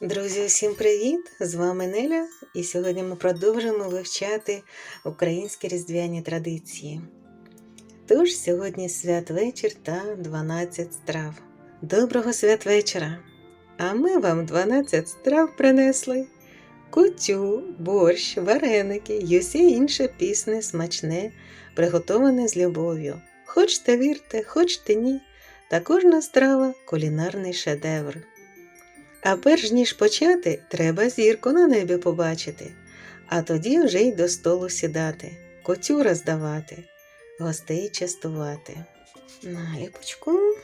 Друзі, усім привіт! З вами Неля, і сьогодні ми продовжуємо вивчати українські різдвяні традиції. Тож сьогодні святвечір та 12 страв. Доброго святвечора! А ми вам 12 страв принесли: кутю, борщ, вареники й усе інше пісне смачне, приготоване з любов'ю. Хочте вірте, хочте ні, та кожна страва кулінарний шедевр. А перш ніж почати, треба зірку на небі побачити, а тоді вже й до столу сідати, котю роздавати, гостей частувати. Наліпочку.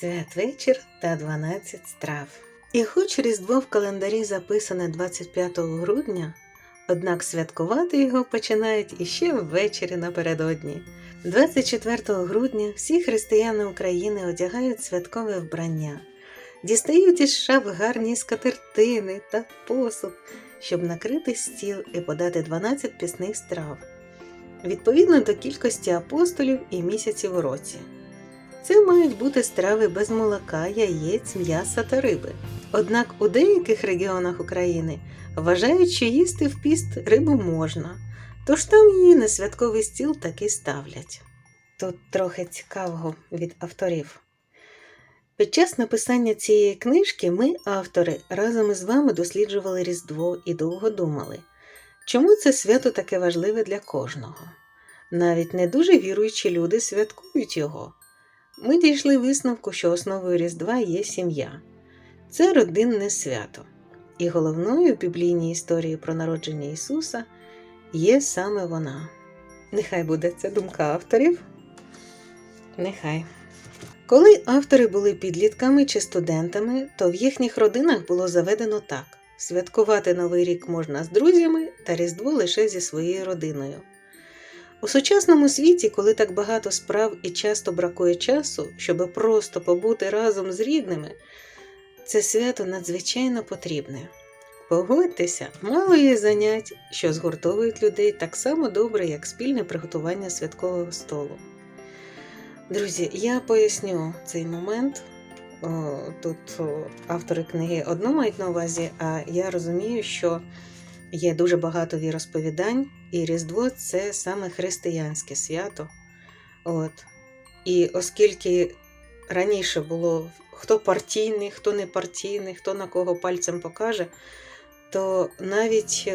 Святвечір та 12 страв. І хоч Різдво в календарі записане 25 грудня, однак святкувати його починають іще ввечері напередодні. 24 грудня всі християни України одягають святкове вбрання, дістають із шаф гарні скатертини та посуд, щоб накрити стіл і подати 12 пісних страв, відповідно до кількості апостолів і місяців у році. Це мають бути страви без молока, яєць, м'яса та риби. Однак у деяких регіонах України вважають, що їсти в піст рибу можна, тож там її на святковий стіл таки ставлять. Тут трохи цікавого від авторів. Під час написання цієї книжки ми, автори, разом із вами досліджували Різдво і довго думали, чому це свято таке важливе для кожного. Навіть не дуже віруючі люди святкують його. Ми дійшли висновку, що основою Різдва є сім'я. Це родинне свято. І головною в біблійній історії про народження Ісуса є саме вона. Нехай буде це думка авторів. Нехай. Коли автори були підлітками чи студентами, то в їхніх родинах було заведено так: святкувати Новий рік можна з друзями та Різдво лише зі своєю родиною. У сучасному світі, коли так багато справ і часто бракує часу, щоб просто побути разом з рідними, це свято надзвичайно потрібне. Погодьтеся, мало є занять, що згуртовують людей так само добре, як спільне приготування святкового столу. Друзі, я поясню цей момент. Тут автори книги одно мають на увазі, а я розумію, що є дуже багато віросповідань, і Різдво це саме християнське свято. От. І оскільки раніше було хто партійний, хто не партійний, хто на кого пальцем покаже, то навіть е,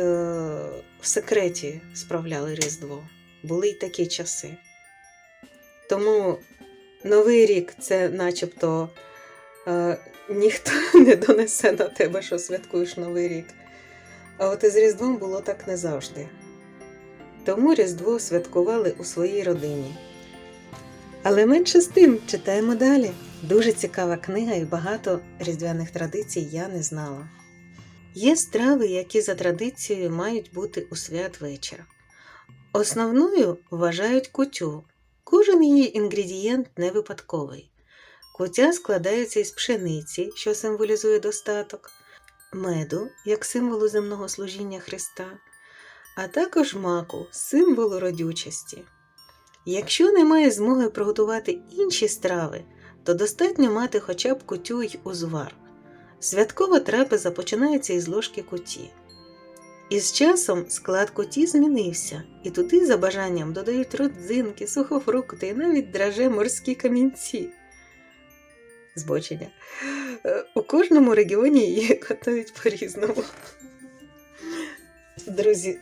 в секреті справляли Різдво. Були й такі часи. Тому Новий рік це начебто е, ніхто не донесе на тебе, що святкуєш Новий рік. А от із Різдвом було так не завжди. Тому Різдво святкували у своїй родині. Але менше з тим читаємо далі. Дуже цікава книга і багато різдвяних традицій я не знала. Є страви, які за традицією мають бути у святвечір. Основною вважають кутю. Кожен її інгредієнт не випадковий. Кутя складається із пшениці, що символізує достаток, меду як символу земного служіння Христа, а також маку символу родючості. Якщо немає змоги приготувати інші страви, то достатньо мати хоча б кутю й узвар. Святкова трапеза починається із ложки куті. Із часом склад куті змінився, і туди за бажанням додають родзинки, сухофрукти і навіть драже морські камінці. Збочення. Е, У кожному регіоні її готують по-різному. Друзі,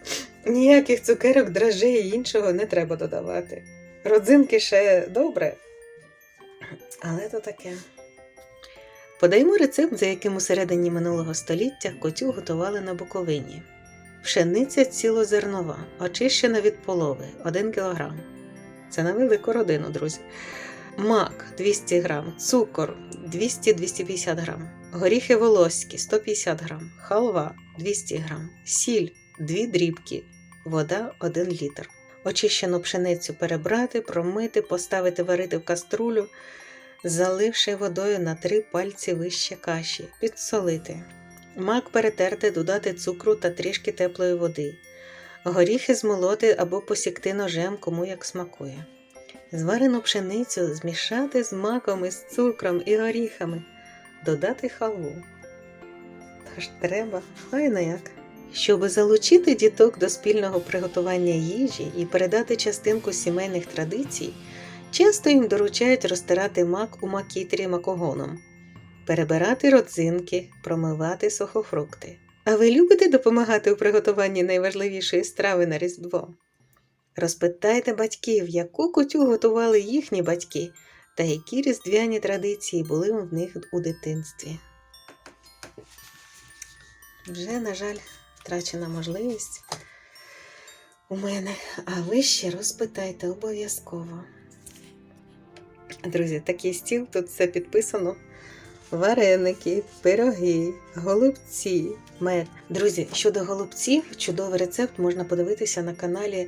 ніяких цукерок, дрожжей і іншого не треба додавати. Родзинки ще добре, але то таке. Подаємо рецепт, за яким у середині минулого століття котю готували на Буковині. Пшениця цілозернова, очищена від полови 1 кг. Це на велику родину, друзі. Мак 200 г, цукор 200-250 г, горіхи волоські 150 г, халва 200 г, сіль 2 дрібки, вода 1 літр. Очищену пшеницю перебрати, промити, поставити варити в каструлю, заливши водою на три пальці вище каші, підсолити. Мак перетерти, додати цукру та трішки теплої води. Горіхи змолоти або посікти ножем, кому як смакує. Зварену пшеницю змішати з маком із цукром і горіхами, додати халву. Тож треба, файно як. Щоб залучити діток до спільного приготування їжі і передати частинку сімейних традицій, часто їм доручають розтирати мак у макітрі макогоном, перебирати родзинки, промивати сухофрукти. А ви любите допомагати у приготуванні найважливішої страви на Різдво? Розпитайте батьків, яку кутю готували їхні батьки та які різдвяні традиції були в них у дитинстві. Вже, на жаль, втрачена можливість у мене, а ви ще розпитайте обов'язково. Друзі, такий стіл тут все підписано. Вареники, пироги, голубці, мед. Друзі, щодо голубців, чудовий рецепт можна подивитися на каналі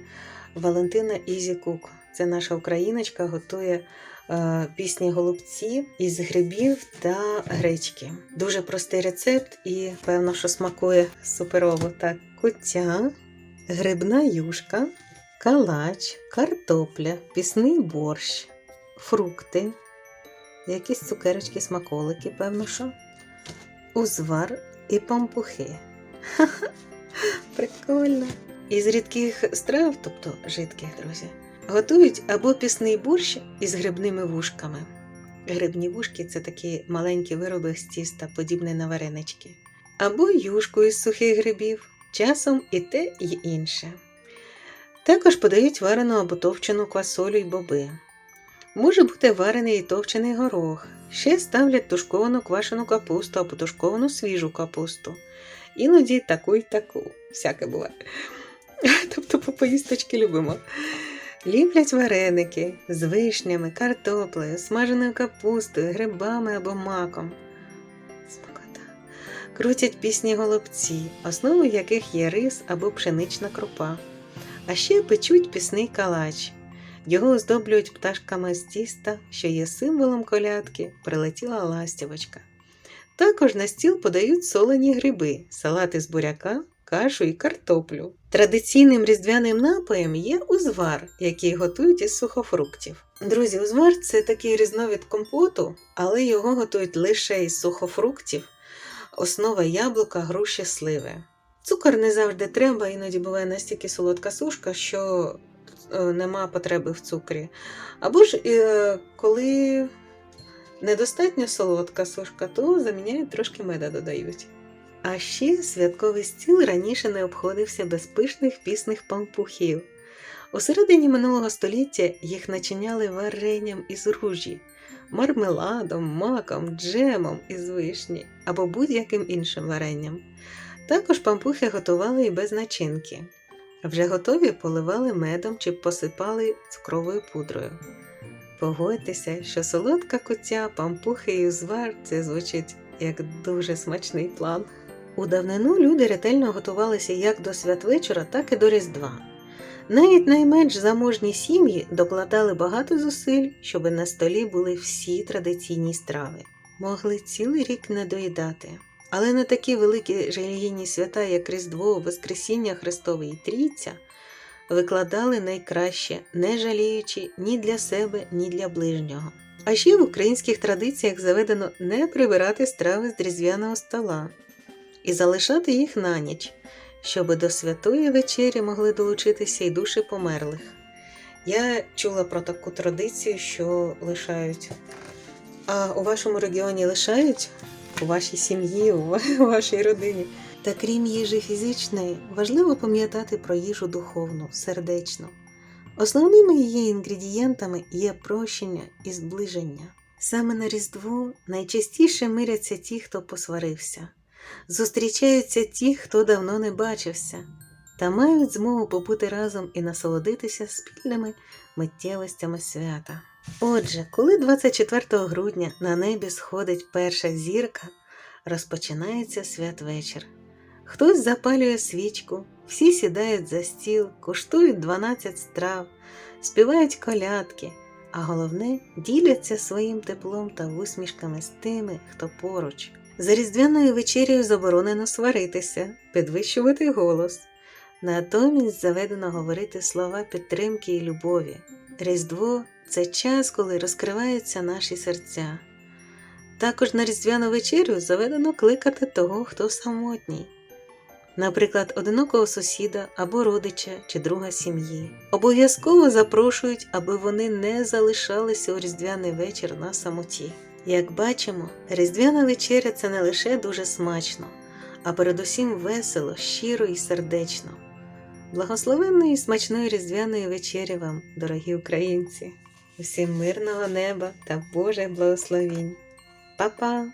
Валентина Ізі Кук. Це наша україночка готує пісні голубці із грибів та гречки. Дуже простий рецепт і певно, що смакує суперово. Так, куття, грибна юшка, калач, картопля, пісний борщ, фрукти, якісь цукерочки, смаколики, певно, що, узвар і пампухи. Ха-ха, Прикольно. Із рідких страв, тобто жидких, друзі, готують або пісний борщ із грибними вушками. Грибні вушки це такі маленькі вироби з тіста, подібні на варенички, або юшку із сухих грибів, часом і те, і інше. Також подають варену або товчену квасолю й боби. Може бути варений і товчений горох. Ще ставлять тушковану квашену капусту або тушковану свіжу капусту. Іноді таку й таку. Всяке буває. Тобто по поїсточки любимо. Ліплять вареники з вишнями, картоплею, смаженою капустою, грибами або маком. Смакота. Крутять пісні голубці, основою яких є рис або пшенична крупа. А ще печуть пісний калач. Його оздоблюють пташками з тіста, що є символом колядки, прилетіла ластівочка. Також на стіл подають солені гриби, салати з буряка, кашу і картоплю. Традиційним різдвяним напоєм є узвар, який готують із сухофруктів. Друзі, узвар це такий різновид компоту, але його готують лише із сухофруктів, основа яблука, груші, сливи. Цукор не завжди треба, іноді буває настільки солодка сушка, що е, нема потреби в цукрі. Або ж е, коли недостатньо солодка сушка, то заміняють трошки меда додають. А ще святковий стіл раніше не обходився без пишних пісних пампухів. У середині минулого століття їх начиняли варенням із ружі, мармеладом, маком, джемом із вишні або будь-яким іншим варенням. Також пампухи готували і без начинки. Вже готові поливали медом чи посипали цукровою пудрою. Погодьтеся, що солодка куття, пампухи і узвар це звучить як дуже смачний план. У давнину люди ретельно готувалися як до святвечора, так і до Різдва. Навіть найменш заможні сім'ї докладали багато зусиль, щоб на столі були всі традиційні страви. Могли цілий рік не доїдати. Але на такі великі релігійні свята, як Різдво, Воскресіння Христове і Трійця, викладали найкраще, не жаліючи ні для себе, ні для ближнього. А ще в українських традиціях заведено не прибирати страви з різдвяного стола і залишати їх на ніч, щоб до святої вечері могли долучитися й душі померлих. Я чула про таку традицію, що лишають. А у вашому регіоні лишають? У вашій сім'ї, у вашій родині. Та крім їжі фізичної, важливо пам'ятати про їжу духовну, сердечну. Основними її інгредієнтами є прощення і зближення. Саме на Різдво найчастіше миряться ті, хто посварився, зустрічаються ті, хто давно не бачився, та мають змогу побути разом і насолодитися спільними миттєвостями свята. Отже, коли 24 грудня на небі сходить перша зірка, розпочинається святвечір. Хтось запалює свічку, всі сідають за стіл, куштують 12 страв, співають колядки, а головне діляться своїм теплом та усмішками з тими, хто поруч. За різдвяною вечерею заборонено сваритися, підвищувати голос. Натомість заведено говорити слова підтримки і любові. Різдво це час, коли розкриваються наші серця. Також на різдвяну вечерю заведено кликати того, хто самотній, наприклад, одинокого сусіда або родича чи друга сім'ї. Обов'язково запрошують, аби вони не залишалися у різдвяний вечір на самоті. Як бачимо, різдвяна вечеря це не лише дуже смачно, а передусім весело, щиро і сердечно. Благословенної і смачної різдвяної вечері вам, дорогі українці! Усім мирного неба та Божих благословінь! Па-па!